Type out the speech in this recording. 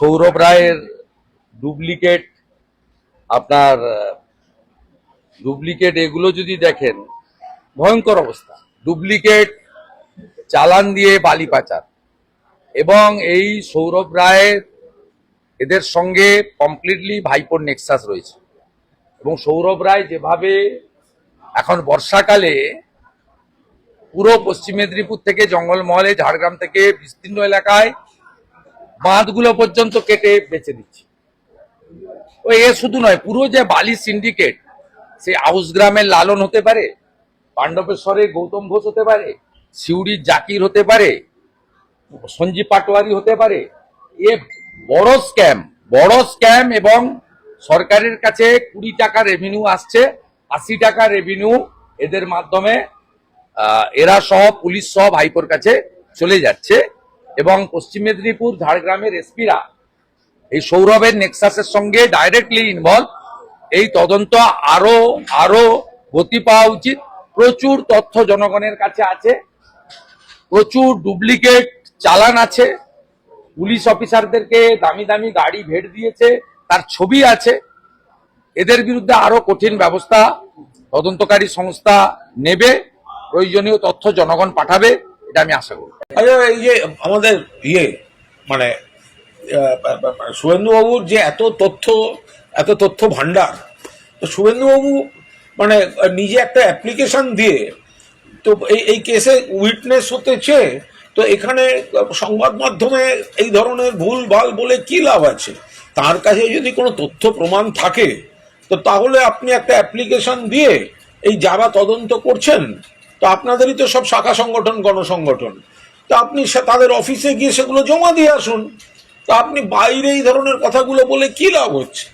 সৌরভ রায়ের ডুপ্লিকেট আপনার ডুপ্লিকেট এগুলো যদি দেখেন, ভয়ঙ্কর অবস্থা। ডুপ্লিকেট চালান দিয়ে বালি পাচার। এবং এই সৌরভ রায়ের এদের সঙ্গে কমপ্লিটলি ভাইপোর নেক্সাস রয়েছে। এবং সৌরভ রায় যেভাবে এখন বর্ষাকালে পুরো পশ্চিম মেদিনীপুর থেকে জঙ্গলমহলে, ঝাড়গ্রাম থেকে বিস্তীর্ণ এলাকায় বাঁধগুলো পর্যন্ত কেটে বেচে দিচ্ছে। ও এ শুধু নয়, পুরো যে বালি সিন্ডিকেট সে আউস গ্রামের লালন হতে পারে পাণ্ডবেশ্বরে গৌতম ঘোষ হতে পারে, সিউড়ির জাকির হতে পারে, সঞ্জীব পাটোয়ারি হতে পারে, এ বড় স্ক্যাম বড় স্ক্যাম এবং সরকারের কাছে কুড়ি টাকা রেভিনিউ আসছে, আশি টাকা রেভিনিউ এদের মাধ্যমে এরা সহ পুলিশ সহ ভাইপোর কাছে চলে যাচ্ছে। এবং পশ্চিম মেদিনীপুর, ঝাড়গ্রামের এসপিরা এই সৌরভের নেক্সাসের সঙ্গে ডাইরেক্টলি ইনভলভ এই তদন্ত আরও আরও গতি পাওয়া উচিত। প্রচুর তথ্য জনগণের কাছে আছে। প্রচুর ডুপ্লিকেট চালান আছে। পুলিশ অফিসারদেরকে দামি দামি গাড়ি ভেট দিয়েছে। তার ছবি আছে। এদের বিরুদ্ধে আরও কঠিন ব্যবস্থা তদন্তকারী সংস্থা নেবে। প্রয়োজনীয় তথ্য জনগণ পাঠাবে। এটা আমি আশা করি। আচ্ছা এই যে আমাদের ইয়ে মানে শুভেন্দুবাবুর যে এত তথ্য এত তথ্য ভাণ্ডার, তো শুভেন্দুবাবু মানে নিজে একটা অ্যাপ্লিকেশন দিয়ে, তো এই এই কেসে উইটনেস হতেছে তো এখানে সংবাদ মাধ্যমে এই ধরনের ভুল ভালো বলে কি লাভ আছে? তার কাছে যদি কোনো তথ্য প্রমাণ থাকে, তো তাহলে আপনি একটা অ্যাপ্লিকেশন দিয়ে এই যারা তদন্ত করছেন তো আপনাদেরই তো সব শাখা সংগঠন, গণসংগঠন। তো আপনি তাদের অফিসে গিয়ে সেগুলো জমা দিয়ে আসুন। তা আপনি বাইরে এই ধরনের কথাগুলো বলে কি লাভ হচ্ছে?